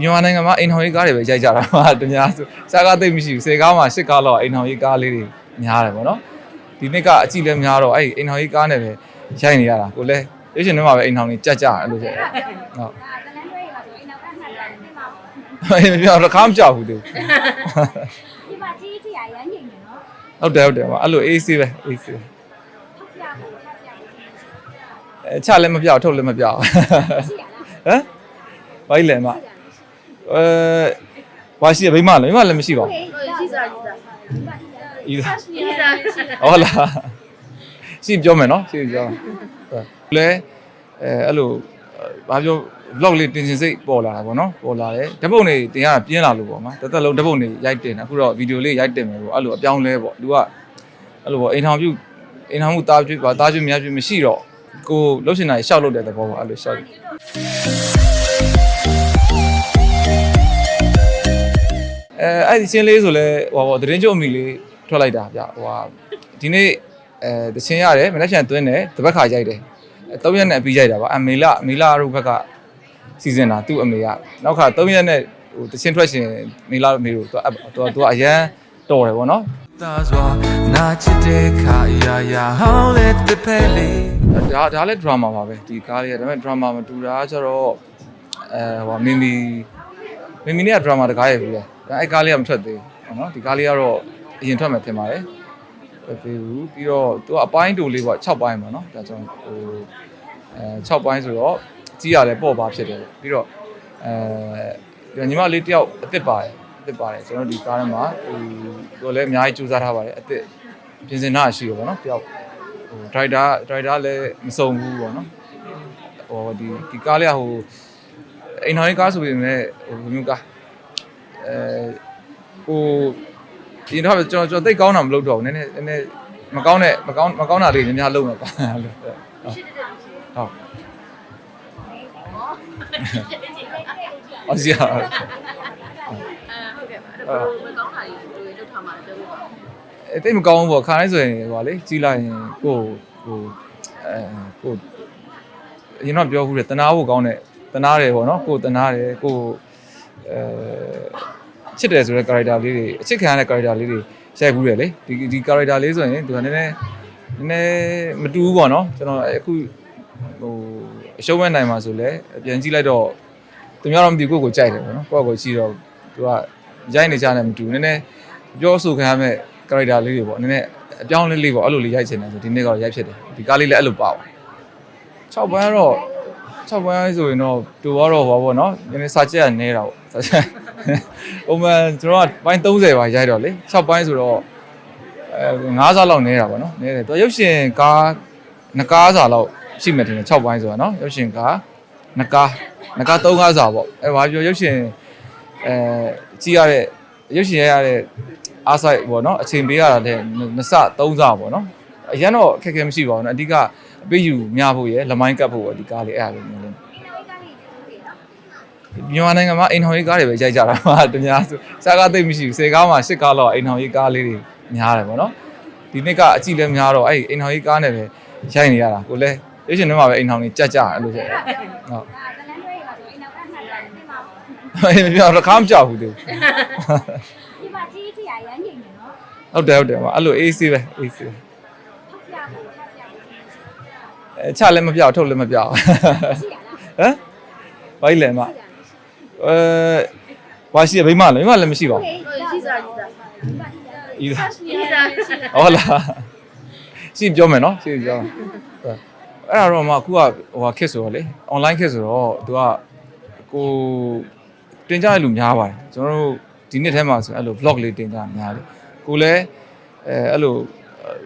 မြန်မာနိုင်ငံမှာအိမ်ထောင်ရေးကားတွေပဲရိုက်ကြတာပါတများဆိုစားကားသိပ်မရှိဘူးစေကားမှာရှစ်ကားလောက်အိမ်ထောင်ရေးကားလေးတွေများတယ်ပေါ့နော်ဒီနှစ်ကအကြည့်လဲများတော့အဲ့အိမ်ထောင်ရေးကားနဲ့ပဲရိုက်နေရတာကိုလည်းရွှေရှင်ထဲမှာပဲအိမ်ထောင်လေးကြက်ကြအဲ့လိုဆိုဟုတ်ဒါတလန်းတွဲရပါဆိုရင်နောက်ကမှတ်တယ်ဒီမှာအေးပြောတော့ခါမကြောက်ဘူးသူဒီမှာကြီးကြီးအရမ်းငိမ့်နေနော်ဟုတ်တယ်ဟုတ်တယ်အဲ့လို AC ပဲ AC ပဲထောက်ပြဖို့ထောက်ပြဖို့ရှိရအဲချလည်းမပြောက်ထုတ်လည်းမပြောက်လားဟမ်ဘာကြီးလဲမ အဲဘာရှိရမိမလဲမိမလည်းမရှိပါဘူးကြီးစားကြီးစားဤသားကြီးစားဟုတ်လားရှင်းပြောမယ်နော်ရှင်းပြောမယ်လဲအဲအဲ့လိုဘာပြော vlog လေးတင်စင်စိတ်ပေါ်လာတာပေါ့နော်ပေါ်လာတယ်ဓပုတ်နေတင်ရတာပြင်းလာလို့ပေါ့မှာတစ်သက်လုံးဓပုတ်နေရိုက်တင်တာအခုတော့ဗီဒီယိုလေးရိုက်တင်မယ်ပေါ့အဲ့လိုအပြောင်းလဲပေါ့သူကအဲ့လိုပေါ့အိမ်ထောင်ပြုအိမ်ထောင်မှုတားကျွေးပါတားကျွေးမရကျွေးမရှိတော့ကိုလှုပ်ရှင်တာရှောက်လုပ်တဲ့သဘောပေါ့အဲ့လိုရှောက် အဲအဲ့ဒီချင်းလေးဆိုလဲဟိုပေါ့သတင်းကြုံအမိလေးထွက်လိုက်တာဗျဟိုဟာဒီနေ့အဲတချင်းရတယ်မနေ့ပြန်သွင်းတယ်တပတ်ခါရိုက်တယ်အဲ၃ရက်နဲ့အပြီးရိုက်တာပါအမေလာမေလာတို့ဘက်ကစီစဉ်တာသူ့အမေကနောက်ခါ၃ရက်နဲ့ဟိုတချင်းထွက်ရှင်မေလာတို့အမေတို့သူကသူကအရန်တော်တယ်ပေါ့နော်သားစွာနာချစ်တဲ့ခါရာရာဟောင်းလက်တစ်ဖက်လေးဒါဒါလည်း drama ပါပဲဒီကားလေးကဒါပေမဲ့ drama မတူတာကျတော့အဲဟိုမီမီမီမီနဲ့က drama တကားရဲ့ဘူးလေ ဒါအဲ့ကားလေးကမထွက်သေးဘူးနော်ဒီကားလေးကတော့အရင်ထွက်မယ်ထင်ပါတယ်ထွက်သေးဘူးပြီးတော့သူကအပိုင်းတူလေးပေါ့6ပိုင်းပေါ့နော်ဒါကြောင့်ဟိုအဲ6ပိုင်းဆိုတော့ကြီးရတယ်ပေါ့ပါဖြစ်တယ်ပြီးတော့အဲညီမလေးတယောက်အစ်စ်ပါတယ်အစ်စ်ပါတယ်ကျွန်တော်ဒီကားထဲမှာဟိုသူလည်းအများကြီးစူးစမ်းထားပါတယ်အစ်စ်ပြင်စင်တာရှိရောပေါ့နော်တယောက်ဟိုဒရိုက်တာဒရိုက်တာလည်းမစုံဘူးပေါ့နော်ဟိုဒီဒီကားလေးကဟိုအိမ်ထောင်ရေးကားဆိုပေမဲ့ဟိုမျိုးကား အဲဟိုဒီတော့ကျွန်တော်ကျွန်တော်သိကောင်းတာမလုပ်တော့ဘူးနည်းနည်းနည်းနည်းမကောင်းတဲ့မကောင်းမကောင်းတာလေးများများလုပ်မှာပါလို့ဟုတ်အော်စီယာအဲဟုတ်ကဲ့ပါအဲ့တော့ဘယ်ကောင်းတာကြီးတွေလောက်ထားမှာပြောပြပါအဲတိတ်မကောင်းဘူးပေါ့ခါတိုင်းဆိုရင်ဟိုလေကြီးလိုက်ရင်ကိုဟိုအဲကိုအရင်တော့ပြောခုတယ်တနာဖို့ကောင်းတဲ့တနာတယ်ပေါ့နော်ကိုတနာတယ်ကို အဲချစ်တယ်ဆိုတဲ့ character လေးတွေအချစ်ခံရတဲ့ character လေးတွေရိုက်ဘူးတယ်လေဒီဒီ character လေးဆိုရင်သူကနည်းနည်းနည်းနည်းမတူဘူးပေါ့နော်ကျွန်တော်အခုဟိုအရှုံးမဲ့နိုင်မှာဆိုလဲပြန်ကြည့်လိုက်တော့သူများတော့မသိကိုယ့်ကိုကြိုက်တယ်ပေါ့နော်ကိုယ့်ကိုကြည့်တော့သူကရိုက်နေကြတယ်မတူဘူးနည်းနည်းပြောဆိုခံရမဲ့ character လေးတွေပေါ့နည်းနည်းအပြောင်းလေးလေးပေါ့အဲ့လိုလေးရိုက်ချင်တယ်ဆိုဒီနေ့ကတော့ရိုက်ဖြစ်တယ်ဒီကားလေးလည်းအဲ့လိုပါပါ6ဘန်းကတော့6ဘန်းဆိုရင်တော့တူတော့ဘာပေါ့နော်နည်းနည်းစာချက်ရနေတာ ပေါ့စာချက်ဥပမာကျွန်တော်ကပိုင်း30ပါရိုက်တော့လေ6ပိုင်းဆိုတော့အဲ9စားလောက်နေတာပေါ့နော်နေတယ်သူရုပ်ရှင်ကားနှစ်ကားစားလောက်ရှိမှတင်တယ်6ပိုင်းဆိုတာနော်ရုပ်ရှင်ကားနှစ်ကားနှစ်ကား3ကားစားပေါ့အဲဘာပြောရုပ်ရှင်အဲကြည့်ရတဲ့ရုပ်ရှင်ရရတဲ့အားဆိုင်ပေါ့နော်အချိန်ပေးရတာလည်းနှစ်စသုံးစပေါ့နော်အရင်တော့အခက်အခဲမရှိပါဘူးနော်အဓိကအပေးယူများဖို့ရယ်လမိုင်းကပ်ဖို့ပေါ့ဒီကားလေးအဲ့ဒါလေးမျိုးလေး မြန်မာနိုင်ငံမှာအိမ်ထောင်ရေးကားတွေပဲရိုက်ကြတာပါတများဆိုစားကားသိပ်မရှိဘူးစေကားမှာရှစ်ကားလောက်အိမ်ထောင်ရေးကားလေးတွေများတယ်ပေါ့နော်ဒီနှစ်ကအကြည့်လဲများတော့အဲ့အိမ်ထောင်ရေးကားနဲ့ပဲရိုက်နေရတာကိုလည်းရွှေရှင်ထဲမှာပဲအိမ်ထောင်လေးကြက်ကြအဲ့လိုဆိုဟုတ်ဒါတလန်းတွဲရပါဆိုရင်နောက်ကမှတ်တယ်ဒီမှာအေးပြောတော့ခါမကြောက်ဘူးသူဒီမှာကြီးကြီးအရမ်းငိမ့်နေနော်ဟုတ်တယ်ဟုတ်တယ်အဲ့လို AC ပဲ AC ပဲထောက်ပြဖို့ထောက်ပြဖို့ရှိရအဲချလည်းမပြောက်ထုတ်လည်းမပြောက်လားဟမ်ဘာကြီးလဲမ အဲဘာရှိရမိမလဲမိမလည်းမရှိပါဘူးကြီးစားကြီးစားဤသားကြီးစားကြီးစားဟုတ်လားရှင်းပြောမယ်နော်ရှင်းပြောမယ်အဲ့ဒါတော့မှအခုကဟိုဟာခက်ဆိုတော့လေ online ခက်ဆိုတော့သူကကိုတင်ကြရလူများပါတယ်ကျွန်တော်တို့ဒီနှစ်ထဲမှာဆိုအဲ့လို vlog လေးတင်ကြများတယ်ကိုလည်းအဲအဲ့လို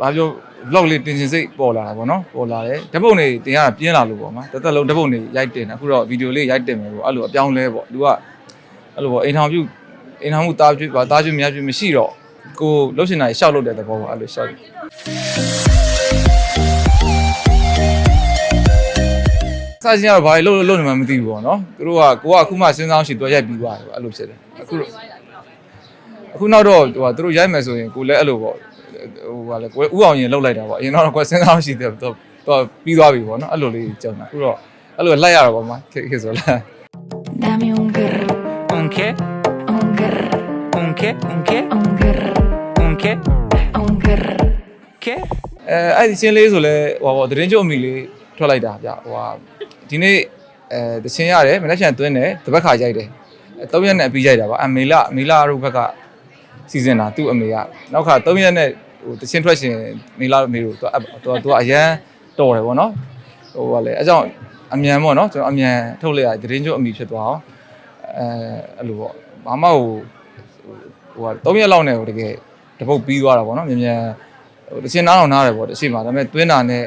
ဘာပြော vlog လေးတင်စင်စိတ်ပေါ်လာတာပေါ့နော်ပေါ်လာတယ်ဓပုတ်နေတင်ရတာပြင်းလာလို့ပေါ့မှာတစ်သက်လုံးဓပုတ်နေရိုက်တင်တာအခုတော့ဗီဒီယိုလေးရိုက်တင်မယ်ပေါ့အဲ့လိုအပြောင်းလဲပေါ့သူကအဲ့လိုပေါ့အိမ်ထောင်ပြုအိမ်ထောင်မှုတားကျွေးပါတားကျွေးမရကျွေးမရှိတော့ကိုလှုပ်ရှင်တာရှောက်လုပ်တဲ့သဘောပေါ့အဲ့လိုရှောက်စာချင်းကတော့ဘာလို့လှုပ်လှုပ်နေမှမသိဘူးပေါ့နော်သူတို့ကကိုကအခုမှစဉ်းစားရှိတော့ရိုက်ပြီးသွားတယ်ပေါ့အဲ့လိုဖြစ်တယ်အခုတော့အခုနောက်တော့ဟိုသူတို့ရိုက်မယ်ဆိုရင်ကိုလည်းအဲ့လိုပေါ့ ဟိုဟာလေကိုဥအောင်ရင်လှုပ်လိုက်တာပေါ့အရင်တော့ကိုစဉ်းစားရှိတယ်တော့တော့ပြီးသွားပြီပေါ့နော်အဲ့လိုလေးကြောက်တာအခုတော့အဲ့လိုလိုက်ရတော့ပေါ့မှာခေခေဆိုလား Dame un grr, unke unke unke unke unke ke အဲအဲ့ဒီချင်းလေးဆိုလဲဟိုပါသတင်းကြုံအမိလေးထွက်လိုက်တာဗျဟိုဟာဒီနေ့အဲတချင်းရတယ်မနေ့ပြန်သွင်းတယ်တပတ်ခါရိုက်တယ်အဲ၃ရက်နဲ့ပြီးရိုက်တာပါအမေလာအမေလာတို့ဘက်ကစီစဉ်တာသူ့အမေကနောက်ခါ၃ရက်နဲ့ ဟိုတချင်းထွက်ရှင်မေလာအမေတို့သူအပ်သူသူကအရန်တော်တယ်ဗောနော်ဟိုကလေအဲကြောင့်အမြန်ဗောနော်ကျွန်တော်အမြန်ထုတ်လိုက်ရသတင်းကြုံအမိဖြစ်သွားအောင်အဲအဲ့လိုဗောဘာမှဟိုဟိုက၃ရက်လောက်နဲ့ဟိုတကယ်တပုတ်ပြီးသွားတာဗောနော်မြန်မြန်ဟိုတချင်နားအောင်နားတယ်ပေါ့တချင်မှာဒါပေမဲ့တွင်းတာနဲ့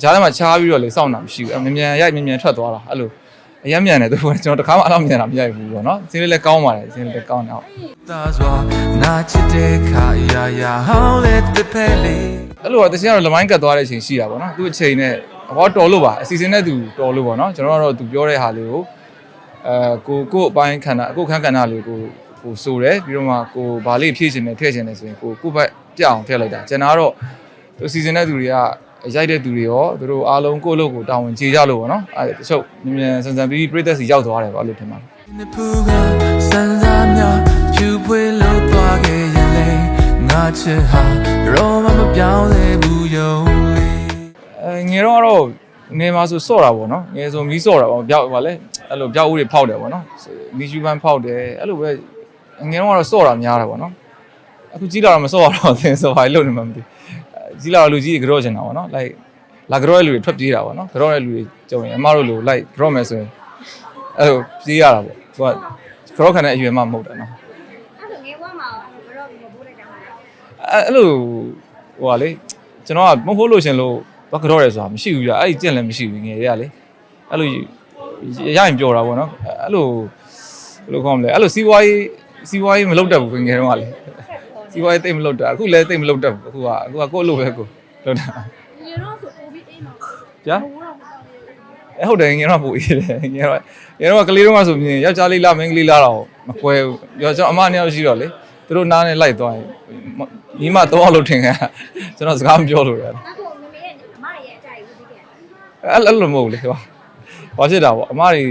ကြားထဲမှာချားပြီးတော့လေစောင့်တာမရှိဘူးအမြန်မြန်ရိုက်မြန်မြန်ထွက်သွားတာအဲ့လို အရင်မြန်တယ်သူကကျွန်တော်တခါမှအဲ့လိုမြန်တာမရိုက်ဘူးပေါ့နော်စင်းလေးလည်းကောင်းပါတယ်စင်းလေးလည်းကောင်းတယ်ဟုတ် ta zwa na chite kha ya ya how let the pele အဲ့လိုတော့တချင်ကတော့လမိုင်းကတ်သွားတဲ့အချိန်ရှိတာပေါ့နော်သူ့အချိန်နဲ့ဟောတော်လို့ပါအစီအစဉ်နဲ့သူတော်လို့ပေါ့နော်ကျွန်တော်ကတော့သူပြောတဲ့ဟာလေးကိုအဲကိုကိုအပိုင်းခန္ဓာကိုခန်းခန္ဓာလေးကိုကိုစိုးတယ်ပြီးတော့မှကိုဘာလေးဖြည့်ချင်တယ်ထည့်ချင်တယ်ဆိုရင်ကိုကိုဘက်ပြအောင်ထည့်လိုက်တာကျွန်တော်ကတော့သူအစီအစဉ်နဲ့သူတွေက ရိုက်တဲ့သူတွေရောသူတို့အားလုံးကိုယ့်လို့ကိုတာဝန်ကျေကြလို့ပေါ့နော်အဲတချို့မြန်မြန်ဆန်ဆန်ပြီးပြည့်သက်စီရောက်သွားတယ်ပေါ့အဲ့လိုထင်ပါတယ် ne puga san za mya chu pwe lo twa ge yin le nga chit ha ro ma ma pyaung le bu yong le အဲငယ်တော့ကတော့ငယ်မှာဆိုစော့တာပေါ့နော်ငယ်ဆိုမီးစော့တာပေါ့ပြောက်ပါလေအဲ့လိုပြောက်ဦးတွေဖောက်တယ်ပေါ့နော်မီးရှူပန်းဖောက်တယ်အဲ့လိုပဲငယ်တော့ကတော့စော့တာများတာပေါ့နော်အခုကြီးလာတော့မစော့ရတော့သင်စော့ပါလို့နေမှမသိ ကြီးလာတော့လူကြီးတွေကြော့ချင်တာပေါ့နော် like လာကြော့တဲ့လူတွေထွက်ပြေးတာပေါ့နော်ကြော့တဲ့လူတွေကြုံရင်အမတို့လို like ကြော့မယ်ဆိုရင်အဲ့လိုပြေးရတာပေါ့သူကကြော့ခံတဲ့အရွယ်မှမဟုတ်တာနော်အဲ့ဒါငယ်ဘွားမှာဘရော့မပိုးလိုက်တာမှာအဲ့အဲ့လိုဟိုဟာလေကျွန်တော်ကမဟုတ်လို့ရှင်လို့ဘာကြော့ရဲဆိုတာမရှိဘူးပြအဲ့ဒီကြင့်လည်းမရှိဘူးငယ်တွေကလေအဲ့လိုရရင်ပြောတာပေါ့နော်အဲ့လိုဘယ်လိုခေါ်မလဲအဲ့လိုစီးပွားရေးစီးပွားရေးမလုပ်တတ်ဘူးငယ်တော့ကလေ စီးပွားရေးတိတ်မလုပ်တတ်အခုလည်းတိတ်မလုပ်တတ်ဘူးအခုကအခုကကိုယ့်လိုပဲကိုလုပ်တာငယ်တော့ဆိုပိုးပြီးအိမ်မှာကြာဘိုးတော့မတော့ဘူးအဲဟုတ်တယ်ငယ်တော့ပူအေးတယ်ငယ်တော့ငယ်တော့ကလေးတော့ဆိုပြင်ယောက်ျားလေးလားမိန်းကလေးလားတော့မကွဲဘူးရောကျွန်တော်အမနှစ်ယောက်ရှိတော့လေသူတို့နားနဲ့လိုက်သွားရင်ညီမတော့လို့ထင်ခဲ့ကျွန်တော်စကားမပြောလို့ရတယ်အခုမမေရဲ့အမရဲ့အကြိုက်ဦးပြီးခဲ့အဲ့အဲ့လိုမဟုတ်လေဟောဘာဖြစ်တာပေါ့အမတွေ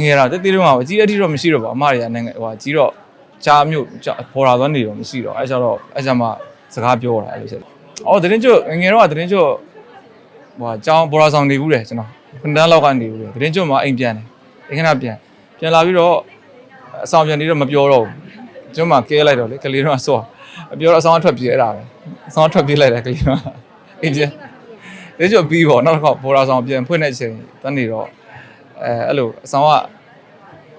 ငယ်တာတက်သေးတော့မှာအကြီးအထိတော့မရှိတော့ပါအမတွေကနိုင်ငံဟိုကြီးတော့ ချားမျိုးပေါ်လာသွားနေတော့မရှိတော့အဲ့ကျတော့အဲ့ကျမှစကားပြောတာအဲ့လိုဖြစ်အော်သတင်းကျွတ်ငယ်တော့ကသတင်းကျွတ်ဟိုအကြောင်းပေါ်လာဆောင်နေဘူးတယ်ကျွန်တော်ခုနန်းလောက်ကနေဘူးတယ်သတင်းကျွတ်မှာအိမ်ပြန်တယ်အိမ်ခဏပြန်ပြန်လာပြီးတော့အဆောင်ပြန်နေတော့မပြောတော့ဘူးကျွန်တော်မှကဲလိုက်တော့လေကလေးတော့ဆော့မပြောတော့အဆောင်အထွက်ပြေးအဲ့ဒါပဲအဆောင်အထွက်ပြေးလိုက်တယ်ကလေးတော့အိမ်ပြန်လေကျော်ပြီးပေါ့နောက်တစ်ခေါက်ဘော်ရာဆောင်ပြန်ဖွင့်တဲ့အချိန်တန်းနေတော့အဲအဲ့လိုအဆောင်က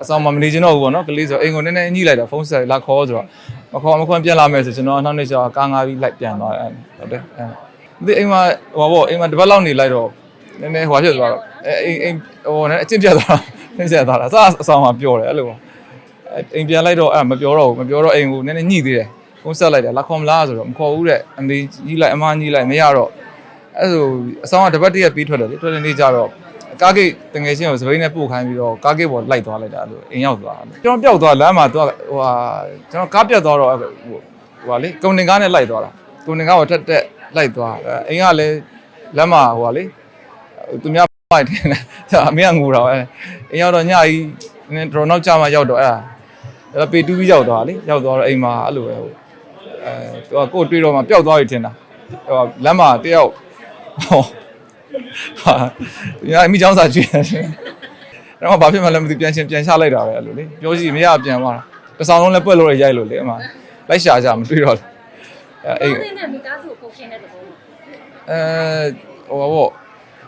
အဆောင်မမနေချင်တော့ဘူးပေါ့နော်ကလေးဆိုအိမ်ကိုနည်းနည်းညှိလိုက်တာဖုန်းဆက်လာခေါ်ဆိုတော့မခေါ်မခွင့်ပြန်လာမယ်ဆိုကျွန်တော်နောက်နေ့ကျတော့ကားငါးပြီးလိုက်ပြန်သွားတယ်ဟုတ်တယ်အဲဒီအိမ်မှာဟိုပေါ့အိမ်မှာတစ်ပတ်လောက်နေလိုက်တော့နည်းနည်းဟိုဖြစ်သွားတော့အဲအိမ်အိမ်ဟိုနည်းအကျင့်ပြတ်သွားတာနည်းဆက်သွားတာအစားအဆောင်မှာပြောတယ်အဲ့လိုပေါ့အဲအိမ်ပြန်လိုက်တော့အဲ့မပြောတော့ဘူးမပြောတော့အိမ်ကိုနည်းနည်းညှိသေးတယ်ဖုန်းဆက်လိုက်တယ်လာခေါ်မလားဆိုတော့မခေါ်ဘူးတဲ့အမေကြီးလိုက်အမကြီးလိုက်မရတော့အဲ့ဆိုအဆောင်ကတပတ်တရက်ပြီးထွက်တယ်လေထွက်တဲ့နေ့ကျတော့ ကားဂိတ်တငယ်ချင်းကိုစပိန်နဲ့ပို့ခိုင်းပြီးတော့ကားဂိတ်ပေါ်လိုက်သွားလိုက်တာလို့အိမ်ရောက်သွားတယ်ကျွန်တော်ပျောက်သွားလမ်းမှာသူကဟိုဟာကျွန်တော်ကားပြတ်သွားတော့ဟိုဟိုဟာလေကုန်တင်ကားနဲ့လိုက်သွားတာကုန်တင်ကားကိုတက်တက်လိုက်သွားအိမ်ကလည်းလမ်းမှာဟိုဟာလေသူများပိုက်တယ်အမေကငိုတော့အဲအိမ်ရောက်တော့ညကြီးနည်းတော်နောက်ကျမှရောက်တော့အဲ့ဒါအဲ့ပေတူးပြီးရောက်သွားလေရောက်သွားတော့အိမ်မှာအဲ့လိုပဲဟိုအဲသူကကိုယ်တွေ့တော့မှပျောက်သွားပြီထင်တာဟိုလမ်းမှာတယောက်ဟော ဟာဒီအမိချောင်းစာကြည့်တယ်အဲ့တော့ဘာဖြစ်မှလည်းမသိပြန်ချင်းပြန်ချလိုက်တာပဲအဲ့လိုလေပြောစီမရပြန်သွားတာတစ်ဆောင်လုံးလည်းပွက်လို့ရရိုက်လို့လေအမှလိုက်ရှာကြမတွေ့တော့အဲအဲ့အဲ့ဒီနဲ့မိသားစုကိုခင်တဲ့သဘောအဲဟိုပါပေါ့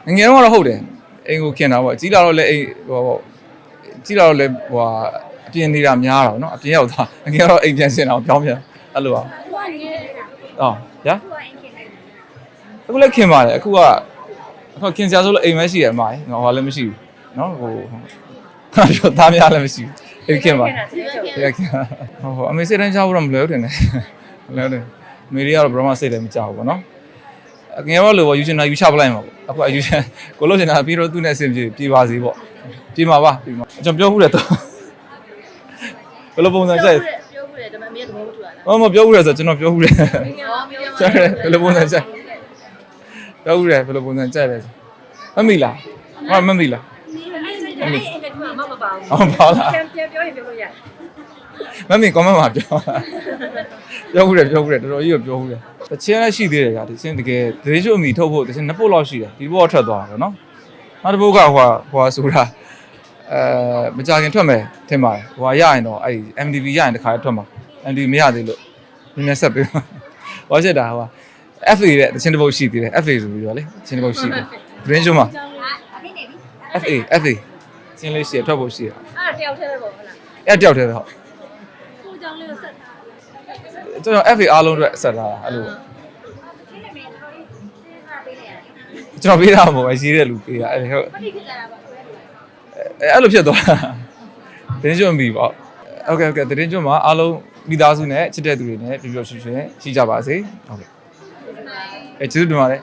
ငငယ်တော့ကတော့ဟုတ်တယ်အိမ်ကိုခင်တာပေါ့ကြီးလာတော့လည်းအိမ်ဟိုပါပေါ့ကြီးလာတော့လည်းဟိုဟာအပြင်နေတာများတာပေါ့နော်အပြင်ရောက်သွားငငယ်တော့အိမ်ပြန်စင်တာပြောင်းပြန်အဲ့လိုပါသူကငယ်တာအော်ညာသူကအိမ်ခင်တယ်အခုလည်းခင်ပါတယ်အခုက အခုခင်စရာဆိုလို့အိမ်မရှိရအမကြီးငါဟောလည်းမရှိဘူးနော်ဟိုခါပြောသားများလည်းမရှိဘူးအိမ်ခင်ပါတရားခင်ဟိုဟိုအမေစိတ်တိုင်းချဖို့တော့မလွယ်ဘူးတင်တယ်မလွယ်ဘူးအမေတွေကတော့ဘယ်တော့မှစိတ်လည်းမကြောက်ဘူးပေါ့နော်အငယ်တော့လို့ပေါ့ယူချင်တာယူချပလိုက်မှာပေါ့အခုအယူချင်ကိုလို့ချင်တာပြီးတော့သူ့နဲ့အဆင်ပြေပြေပါစေပေါ့ပြေမှာပါပြေမှာကျွန်တော်ပြောဘူးတယ်တော့ဘယ်လိုပုံစံကြိုက်ပြောဘူးလေဒါပေမဲ့အမေကသဘောမတူတာလားဟောမပြောဘူးလေဆိုကျွန်တော်ပြောဘူးတယ်ဟောပြောကျတယ်ဘယ်လိုပုံစံကြိုက် ပြောဦးတယ်ဘယ်လိုပုံစံကြိုက်လဲမမိလားမမမိလားအဲ့ဒီအဲ့ဒီကမမပါဘူးအောင်ပါလားပြန်ပြန်ပြောရင်ပြောလို့ရတယ်မမီ comment မှာပြောပြောခုတယ်ပြောခုတယ်တော်တော်ကြီးကိုပြောခုတယ်တချင်လည်းရှိသေးတယ်ကြာဒီစင်တကယ်ဒရေးချိုအမီထုတ်ဖို့တချင်နှစ်ပုတ်လောက်ရှိတယ်ဒီဘောထွက်သွားတာပေါ့နော်နောက်တစ်ပုတ်ကဟိုဟိုဆိုတာအဲမကြခင်ထွက်မယ်ထင်ပါတယ်ဟိုရရင်တော့အဲ့ MDB ရရင်တခါတည်းထွက်မှာ MDB မရသေးလို့နည်းနည်းဆက်ပေးပါဟောချက်တာဟို FA တဲ့တချင်တစ်ပုတ်ရှိသေးတယ် FA ဆိုပြီးတော့လေတချင်တစ်ပုတ်ရှိတယ် Green Show မှာအဲ့နေပြီ FA FA စင်းလေးရှိရထွက်ဖို့ရှိရအဲ့ဒါတယောက်တည်းပဲပေါ့ဟုတ်လားအဲ့တယောက်တည်းပဲဟုတ်ကိုကြောင့်လေးကိုဆက်ထားကျွန်တော် FA အားလုံးအတွက်ဆက်လာတာအဲ့လိုရှင်းနေမယ်တော်လေးစဉ်းစားပေးနေရတယ်ကျွန်တော်ပေးတာမဟုတ်ဘူးရေးတဲ့လူပေးတာအဲ့ဟုတ် ပဋိဖြစ်ကြတာပါဆိုရဲအဲ့လိုဖြစ်သွားတာတင်းကျွန်းပြီပေါ့ဟုတ်ကဲ့ဟုတ်ကဲ့တင်းကျွန်းမှာအားလုံးမိသားစုနဲ့ချစ်တဲ့သူတွေနဲ့ပြပြရွှင်ရွှင်ရှိကြပါစေဟုတ်ကဲ့ ちょっと待っ。